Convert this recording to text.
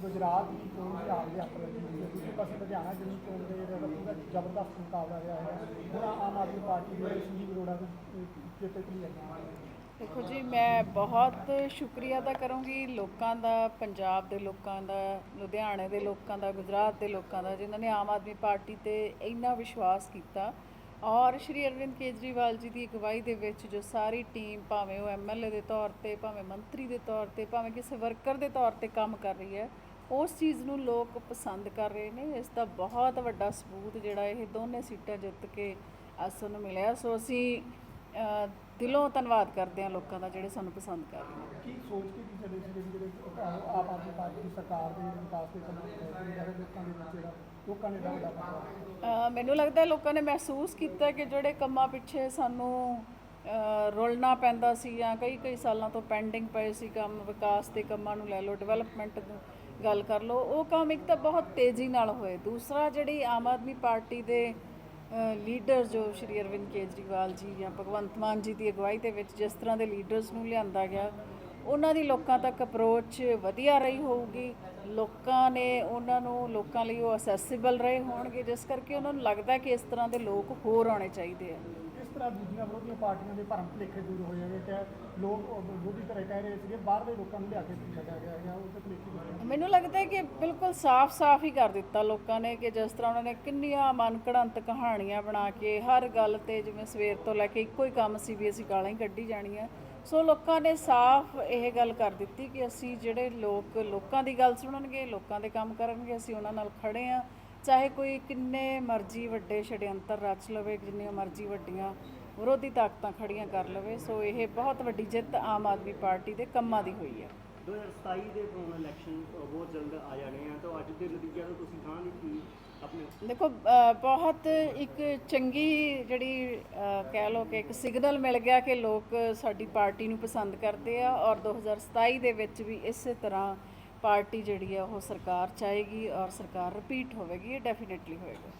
ਗੁਜਰਾਤ ਦੀ ਚੋਣ ਦੀ ਹਾਲ ਦੇ ਆਪਰ ਲੱਗੀ ਹੋਈ ਹੈ ਦੂਜੇ ਪਾਸੇ ਲੁਧਿਆਣਾ ਜਿਹੜੀ ਚੋਣ ਦੇ ਜਿਹੜਾ ਪੂਰਾ ਜ਼ਬਰਦਸਤ ਮੁਕਾਬਲਾ ਰਿਹਾ ਹੈ। ਹੁਣ ਆਮ ਆਦਮੀ ਪਾਰਟੀ ਦੇ ਸੰਜੀਵ ਅਰੋੜਾ ਦੀ ਜਿੱਤ ਲਈ ਹੈ ਦੇਖੋ ਜੀ, ਮੈਂ ਬਹੁਤ ਸ਼ੁਕਰੀਆ ਅਦਾ ਕਰੂੰਗੀ ਲੋਕਾਂ ਦਾ, ਪੰਜਾਬ ਦੇ ਲੋਕਾਂ ਦਾ, ਲੁਧਿਆਣੇ ਦੇ ਲੋਕਾਂ ਦਾ, ਗੁਜਰਾਤ ਦੇ ਲੋਕਾਂ ਦਾ, ਜਿਨ੍ਹਾਂ ਨੇ ਆਮ ਆਦਮੀ ਪਾਰਟੀ ਤੇ ਇੰਨਾ ਵਿਸ਼ਵਾਸ ਕੀਤਾ। ਔਰ ਸ਼੍ਰੀ ਅਰਵਿੰਦ ਕੇਜਰੀਵਾਲ ਜੀ ਦੀ ਅਗਵਾਈ ਦੇ ਵਿੱਚ ਜੋ ਸਾਰੀ ਟੀਮ ਭਾਵੇਂ ਉਹ ਐਮਐਲਏ ਦੇ ਤੌਰ ਤੇ, ਭਾਵੇਂ ਮੰਤਰੀ ਦੇ ਤੌਰ ਤੇ, ਭਾਵੇਂ ਕਿਸੇ ਵਰਕਰ ਦੇ ਤੌਰ ਤੇ ਕੰਮ ਕਰ ਰਹੀ ਹੈ ਉਸ ਚੀਜ਼ ਨੂੰ ਲੋਕ ਪਸੰਦ ਕਰ ਰਹੇ ਨੇ ਇਸ ਦਾ ਬਹੁਤ ਵੱਡਾ ਸਬੂਤ ਜਿਹੜਾ ਇਹ ਦੋਨੇ ਸੀਟਾਂ ਜਿੱਤ ਕੇ ਅਸ ਨੂੰ ਮਿਲਿਆ। ਸੋ ਅਸੀਂ ਦਿਲੋਂ ਧੰਨਵਾਦ ਕਰਦੇ ਹਾਂ ਲੋਕਾਂ ਦਾ ਜਿਹੜੇ ਸਾਨੂੰ ਪਸੰਦ ਕਰ ਰਹੇ ਨੇ। ਕੀ ਸੋਚ ਕੇ ਕੀ ਚੱਲੇ ਸੀ ਜਿਹੜੇ ਜਿਹੜੇ ਆਮ ਆਦਮੀ ਪਾਰਟੀ ਦੀ ਸਰਕਾਰ ਦੇ ਜਿਹੜੇ ਵਿਕਾਸ ਦੇ ਕੰਮ ਜਿਹੜੇ ਲੋਕਾਂ ਦੇ ਵਿੱਚ ਜਿਹੜਾ ਲੋਕਾਂ ਨੇ ਦਾ ਵੱਡਾ ਫੈਸਲਾ ਅ, ਮੈਨੂੰ ਲੱਗਦਾ ਲੋਕਾਂ ਨੇ ਮਹਿਸੂਸ ਕੀਤਾ ਕਿ ਜਿਹੜੇ ਕੰਮਾਂ ਪਿੱਛੇ ਸਾਨੂੰ ਰੁਲਣਾ ਪੈਂਦਾ ਸੀ ਜਾਂ ਕਈ ਕਈ ਸਾਲਾਂ ਤੋਂ ਪੈਂਡਿੰਗ ਪਏ ਸੀ ਕੰਮ ਵਿਕਾਸ ਦੇ ਕੰਮਾਂ ਨੂੰ ਲੈ ਲਓ ਡਿਵੈਲਪਮੈਂਟ ਗੱਲ ਕਰ ਲਓ, ਉਹ ਕੰਮ ਇੱਕ ਤਾਂ ਬਹੁਤ ਤੇਜ਼ੀ ਨਾਲ ਹੋਏ। ਦੂਸਰਾ ਜਿਹੜੀ ਆਮ ਆਦਮੀ ਪਾਰਟੀ ਦੇ ਲੀਡਰ ਜੋ ਸ਼੍ਰੀ ਅਰਵਿੰਦ ਕੇਜਰੀਵਾਲ ਜੀ ਜਾਂ ਭਗਵੰਤ ਮਾਨ ਜੀ ਦੀ ਅਗਵਾਈ ਦੇ ਵਿੱਚ ਜਿਸ ਤਰ੍ਹਾਂ ਦੇ ਲੀਡਰਸ ਨੂੰ ਲਿਆਂਦਾ ਗਿਆ, ਉਹਨਾਂ ਦੀ ਲੋਕਾਂ ਤੱਕ ਅਪਰੋਚ ਵਧੀਆ ਰਹੀ ਹੋਊਗੀ। ਲੋਕਾਂ ਨੇ ਉਹਨਾਂ ਨੂੰ, ਲੋਕਾਂ ਲਈ ਉਹ ਅਸੈਸਿਬਲ ਰਹੇ ਹੋਣਗੇ, ਜਿਸ ਕਰਕੇ ਉਹਨਾਂ ਨੂੰ ਲੱਗਦਾ ਕਿ ਇਸ ਤਰ੍ਹਾਂ ਦੇ ਲੋਕ ਹੋਰ ਆਉਣੇ ਚਾਹੀਦੇ ਆ। ਤਰ੍ਹਾਂ ਦੂਜੀਆਂ ਵਿਰੋਧੀਆਂ ਪਾਰਟੀਆਂ ਦੇ ਭਰਮ ਭੁਲੇਖੇ ਦੂਰ ਹੋਏ ਹੈਗੇ ਕਿ ਲੋਕ ਵਿਰੋਧੀ ਧੜੇ ਕਹਿ ਰਹੇ ਸੀਗੇ ਬਾਹਰ ਦੇ ਲੋਕਾਂ ਨੂੰ ਲਿਆ ਕੇ ਛੱਡਿਆ ਗਿਆ ਹੈ ਉਹ ਤੇ ਭੁਲੇਖੇ ਦੂਰ ਹੋਏ। ਮੈਨੂੰ ਲੱਗਦਾ ਹੈ ਕਿ ਬਿਲਕੁਲ ਸਾਫ਼-ਸਾਫ਼ ਹੀ ਕਰ ਦਿੱਤਾ ਲੋਕਾਂ ਨੇ ਕਿ ਜਿਸ ਤਰ੍ਹਾਂ ਉਹਨਾਂ ਨੇ ਕਿੰਨੀਆਂ ਮਨਕੜੰਤ ਕਹਾਣੀਆਂ ਬਣਾ ਕੇ ਹਰ ਗੱਲ ਤੇ ਜਿਵੇਂ ਸਵੇਰ ਤੋਂ ਲੈ ਕੇ ਇੱਕੋ ਹੀ ਕੰਮ ਸੀ ਵੀ ਅਸੀਂ ਗਾਲਾਂ ਹੀ ਕੱਢੀ ਜਾਣੀਆਂ ਸੋ ਲੋਕਾਂ ਨੇ ਸਾਫ਼ ਇਹ ਗੱਲ ਕਰ ਦਿੱਤੀ ਕਿ ਅਸੀਂ ਜਿਹੜੇ ਲੋਕ ਲੋਕਾਂ ਦੀ ਗੱਲ ਸੁਣਨਗੇ, ਲੋਕਾਂ ਦੇ ਕੰਮ ਕਰਨਗੇ, ਅਸੀਂ ਉਹਨਾਂ ਨਾਲ ਖੜੇ ਆ ਚਾਹੇ ਕੋਈ ਕਿੰਨੇ ਮਰਜ਼ੀ ਵੱਡੇ ਛੜਯੰਤਰ ਰਚ ਲਵੇ ਜਿੰਨੀਆਂ ਮਰਜ਼ੀ ਵੱਡੀਆਂ ਵਿਰੋਧੀ ਤਾਕਤਾਂ ਖੜੀਆਂ ਕਰ ਲਵੇ ਸੋ ਇਹ ਬਹੁਤ ਵੱਡੀ ਜਿੱਤ ਆਮ ਆਦਮੀ ਪਾਰਟੀ ਦੇ ਕੰਮਾਂ ਦੀ ਹੋਈ ਹੈ। 2027 ਦੇ ਫੋਨ ਇਲੈਕਸ਼ਨ ਬਹੁਤ ਜਲਦ ਆ ਜਾਣੇ ਆ ਤਾਂ ਅੱਜ ਦੇ ਨਤੀਜਿਆਂ ਤੋਂ ਤੁਸੀਂ ਕਹਾਂਗੇ ਕਿ ਆਪਣੇ ਦੇਖੋ ਬਹੁਤ ਇੱਕ ਚੰਗੀ ਜਿਹੜੀ ਕਹਿ ਲਓ ਕਿ ਇੱਕ ਸਿਗਨਲ ਮਿਲ ਗਿਆ ਕਿ ਲੋਕ ਸਾਡੀ ਪਾਰਟੀ ਨੂੰ ਪਸੰਦ ਕਰਦੇ ਆ ਔਰ 2027 ਦੇ ਵਿੱਚ ਵੀ ਇਸੇ ਤਰ੍ਹਾਂ ਪਾਰਟੀ ਜਿਹੜੀ ਆ ਉਹ ਸਰਕਾਰ ਚਾਹੇਗੀ ਔਰ ਸਰਕਾਰ ਰਿਪੀਟ ਹੋਵੇਗੀ ਇਹ ਡੈਫੀਨਿਟਲੀ ਹੋਏਗਾ।